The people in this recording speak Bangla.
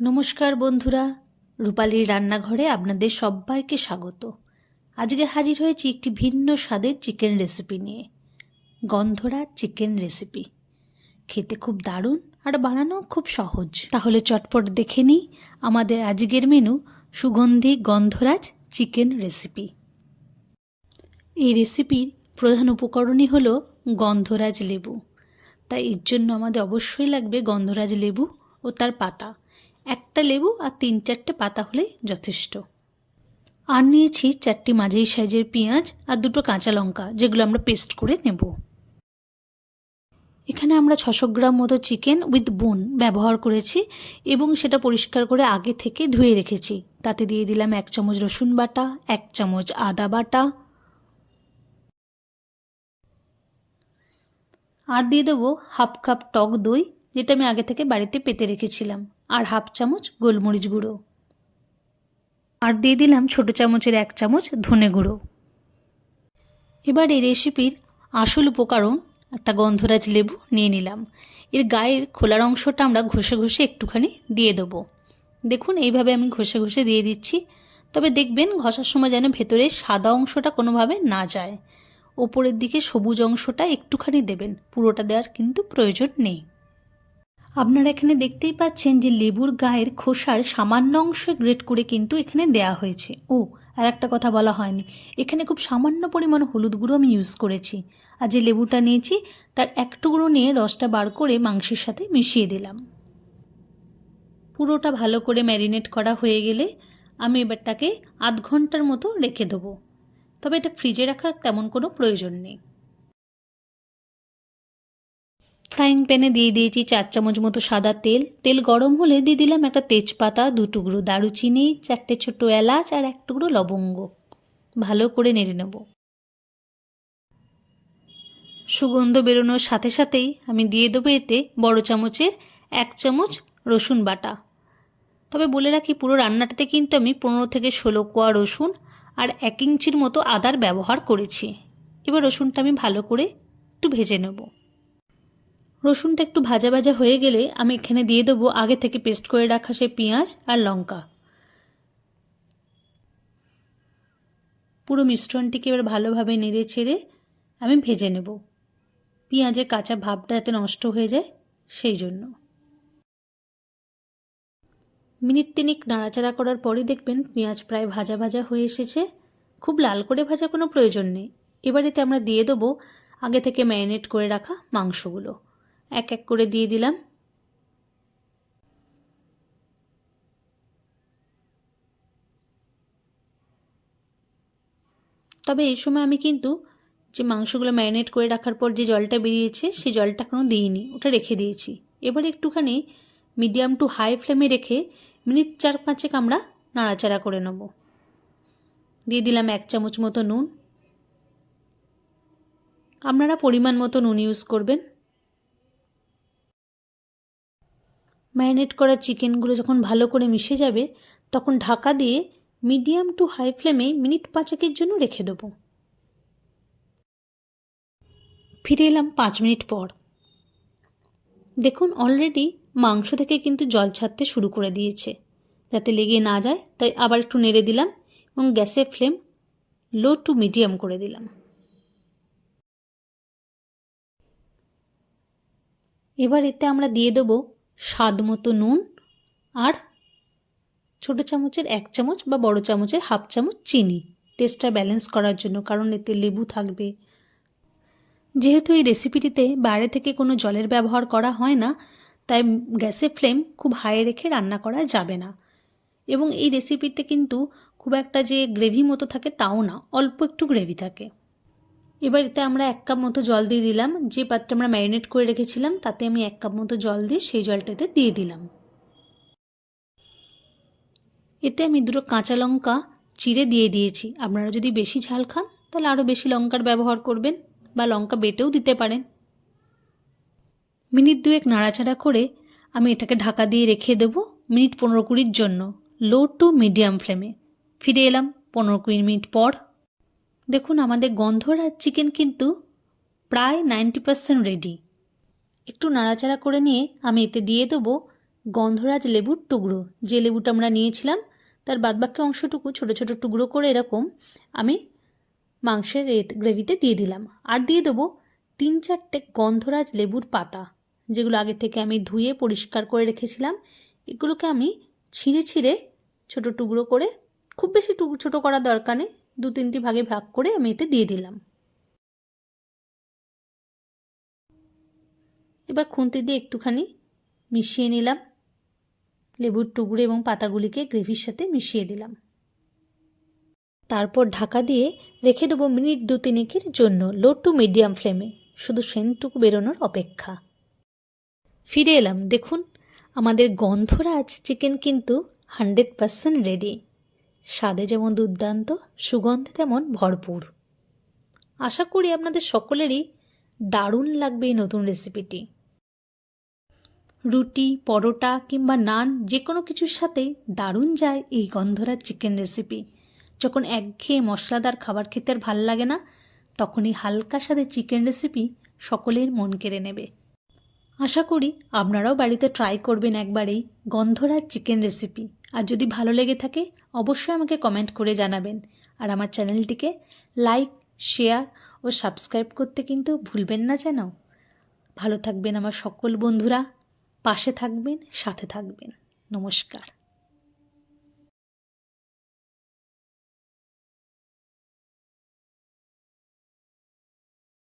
নমস্কার বন্ধুরা, রূপালীর রান্নাঘরে আপনাদের সবাইকে স্বাগত। আজকে হাজির হয়েছি একটি ভিন্ন স্বাদের চিকেন রেসিপি নিয়ে। গন্ধরা চিকেন রেসিপি। খেতে খুব দারুণ আর বানানো খুব সহজ। তাহলে চটপট দেখে নিই আমাদের আজকের মেনু, সুগন্ধি গন্ধরাজ চিকেন রেসিপি। এই রেসিপির প্রধান উপকরণই হলো গন্ধরাজ লেবু। তাই এর জন্য আমাদের অবশ্যই লাগবে গন্ধরাজ লেবু ও তার পাতা। একটা লেবু আর তিন চারটে পাতা হলেই যথেষ্ট। আর নিয়েছি চারটি মাঝারি সাইজের পেঁয়াজ আর দুটো কাঁচা লঙ্কা, যেগুলো আমরা পেস্ট করে নেব। এখানে আমরা ছশো গ্রাম মতো চিকেন উইথ বোন ব্যবহার করেছি এবং সেটা পরিষ্কার করে আগে থেকে ধুয়ে রেখেছি। তাতে দিয়ে দিলাম এক চামচ রসুন বাটা, এক চামচ আদা বাটা। আর দিয়ে দেবো হাফ কাপ টক দই, যেটা আমি আগে থেকে বাড়িতে পেতে রেখেছিলাম। আর হাফ চামচ গোলমরিচ গুঁড়ো। আর দিয়ে দিলাম ছোটো চামচের এক চামচ ধনে গুঁড়ো। এবার এই রেসিপির আসল উপকরণ, একটা গন্ধরাজ লেবু নিয়ে নিলাম। এর গায়ের খোলার অংশটা আমরা ঘষে ঘষে একটুখানি দিয়ে দেবো। দেখুন, এইভাবে আমি ঘষে ঘষে দিয়ে দিচ্ছি। তবে দেখবেন, ঘষার সময় যেন ভেতরে সাদা অংশটা কোনোভাবে না যায়। ওপরের দিকে সবুজ অংশটা একটুখানি দেবেন। পুরোটা দেওয়ার কিন্তু প্রয়োজন নেই। আপনারা এখানে দেখতেই পাচ্ছেন যে লেবুর গায়ের খোসার সামান্য অংশ গ্রেট করে কিন্তু এখানে দেয়া হয়েছে। ও, আর একটা কথা বলা হয়নি। এখানে খুব সামান্য পরিমাণ হলুদ গুঁড়ো আমি ইউজ করেছি। আর যে লেবুটা নিয়েছি, তার এক টুকরো নিয়ে রসটা বার করে মাংসের সাথে মিশিয়ে দিলাম। পুরোটা ভালো করে ম্যারিনেট করা হয়ে গেলে আমি এবারটাকে আধ ঘণ্টার মতো রেখে দেবো। তবে এটা ফ্রিজে রাখার তেমন কোনো প্রয়োজন নেই। ফ্রাইং প্যানে দিয়ে দিয়েছি চার চামচ মতো সাদা তেল। তেল গরম হলে দিয়ে দিলাম একটা তেজপাতা, দু টুকরো দারুচিনি, চারটে ছোটো এলাচ আর এক টুকরো লবঙ্গ। ভালো করে নেড়ে নেব। সুগন্ধ বেরোনোর সাথে সাথেই আমি দিয়ে দেবো এতে বড় চামচের এক চামচ রসুন বাটা। তবে বলে রাখি, পুরো রান্নাটাতে কিন্তু আমি পনেরো থেকে ষোলো কোয়া রসুন আর এক ইঞ্চির মতো আদার ব্যবহার করেছি। এবার রসুনটা আমি ভালো করে একটু ভেজে নেব। রসুনটা একটু ভাজা ভাজা হয়ে গেলে আমি এখানে দিয়ে দেবো আগে থেকে পেস্ট করে রাখা সেই পেঁয়াজ আর লঙ্কা। পুরো মিশ্রণটিকে এবার ভালোভাবে নেড়ে ছেড়ে আমি ভেজে নেব। পেঁয়াজের কাঁচা ভাবটা যাতে নষ্ট হয়ে যায় সেই জন্য। মিনিট তিনিক নাড়াচাড়া করার পরই দেখবেন পেঁয়াজ প্রায় ভাজা ভাজা হয়ে এসেছে। খুব লাল করে ভাজা কোনো প্রয়োজন নেই। এবার এতে আমরা দিয়ে দেবো আগে থেকে ম্যারিনেট করে রাখা মাংসগুলো। এক এক করে দিয়ে দিলাম। তবে এই সময় আমি কিন্তু যে মাংসগুলো ম্যারিনেট করে রাখার পর যে জলটা বেরিয়েছে, সেই জলটা এখনও দিইনি, ওটা রেখে দিয়েছি। এবার একটুখানি মিডিয়াম টু হাই ফ্লেমে রেখে মিনিট চার পাঁচেক আমরা নাড়াচাড়া করে নেব। দিয়ে দিলাম এক চামচ মতো নুন। আপনারা পরিমাণ মতো নুন ইউজ করবেন। ম্যারিনেট করা চিকেনগুলো যখন ভালো করে মিশে যাবে, তখন ঢাকা দিয়ে মিডিয়াম টু হাই ফ্লেমে মিনিট পাঁচেকের জন্য রেখে দেবো। ফিরে এলাম পাঁচ মিনিট পর। দেখুন অলরেডি মাংস থেকে কিন্তু জল ছাড়তে শুরু করে দিয়েছে। যাতে লেগে না যায়, তাই আবার একটু নেড়ে দিলাম এবং গ্যাসের ফ্লেম লো টু মিডিয়াম করে দিলাম। এবার এতে আমরা দিয়ে দেবো স্বাদ মতো নুন আর ছোটো চামচের এক চামচ বা বড় চামচের হাফ চামচ চিনি। টেস্টটা ব্যালেন্স করার জন্য, কারণ এতে লেবু থাকবে। যেহেতু এই রেসিপিটিতে বাইরে থেকে কোনো জলের ব্যবহার করা হয় না, তাই গ্যাসের ফ্লেম খুব হাই রেখে রান্না করা যাবে না। এবং এই রেসিপিতে কিন্তু খুব একটা যে গ্রেভি মতো থাকে তাও না, অল্প একটু গ্রেভি থাকে। এবার এতে আমরা এক কাপ মতো জল দিয়ে দিলাম। যে পাত্রটা আমরা ম্যারিনেট করে রেখেছিলাম, তাতে আমি এক কাপ মতো জল দিয়ে সেই জলটাতে দিয়ে দিলাম। এতে আমি দুটো কাঁচা লঙ্কা চিড়ে দিয়ে দিয়েছি। আপনারা যদি বেশি ঝাল খান, তাহলে আরও বেশি লঙ্কার ব্যবহার করবেন বা লঙ্কা বেটেও দিতে পারেন। মিনিট দুয়েক নাড়াচাড়া করে আমি এটাকে ঢাকা দিয়ে রেখে দেব মিনিট পনেরো কুড়ির জন্য, লো টু মিডিয়াম ফ্লেমে। ফিরে এলাম পনেরো কুড়ি মিনিট পর। দেখুন, আমাদের গন্ধরাজ চিকেন কিন্তু প্রায় নাইনটি পার্সেন্ট রেডি একটু নাড়াচাড়া করে নিয়ে আমি এতে দিয়ে দেবো গন্ধরাজ লেবুর টুকরো। যে লেবুটা আমরা নিয়েছিলাম, তার বাদবাকি অংশটুকু ছোট ছোট টুকরো করে এরকম আমি মাংসের গ্রেভিতে দিয়ে দিলাম। আর দিয়ে দেবো তিন চারটে গন্ধরাজ লেবুর পাতা, যেগুলো আগে থেকে আমি ধুয়ে পরিষ্কার করে রেখেছিলাম। এগুলোকে আমি ছিঁড়ে ছিঁড়ে ছোট টুকরো করে, খুব বেশি টুকরো ছোটো করার দরকার নেই দু তিনটি ভাগে ভাগ করে আমি এতে দিয়ে দিলাম। এবার খুন্তি দিয়ে একটুখানি মিশিয়ে নিলাম। লেবুর টুকরো এবং পাতাগুলিকে গ্রেভির সাথে মিশিয়ে দিলাম। তারপর ঢাকা দিয়ে রেখে দেবো মিনিট দু তিনেকের জন্য লো টু মিডিয়াম ফ্লেমে শুধু সেন্টটুকু বেরোনোর অপেক্ষা। ফিরে এলাম, দেখুন, আমাদের গন্ধরাজ চিকেন কিন্তু হান্ড্রেড পারসেন্ট রেডি স্বাদে যেমন দুর্দান্ত, সুগন্ধে তেমন ভরপুর। আশা করি আপনাদের সকলেরই দারুণ লাগবে এই নতুন রেসিপিটি রুটি, পরোটা কিংবা নান যে কোনো কিছুর সাথে দারুণ যায় এই গন্ধরা চিকেন রেসিপি যখন একঘেয়ে মশলাদার খাবার খেতে আর ভালো লাগে না, তখনই হালকা স্বাদে চিকেন রেসিপি সকলের মন কেড়ে নেবে। আশা করি আপনারাও বাড়িতে ট্রাই করবেন একবারেই গন্ধরাজ চিকেন রেসিপি আর যদি ভালো লেগে থাকে, অবশ্যই আমাকে কমেন্ট করে জানাবেন। আর আমার চ্যানেলটিকে লাইক শেয়ার ও সাবস্ক্রাইব করতে কিন্তু ভুলবেন না যেন। ভালো থাকবেন আমার সকল বন্ধুরা, পাশে থাকবেন, সাথে থাকবেন। নমস্কার।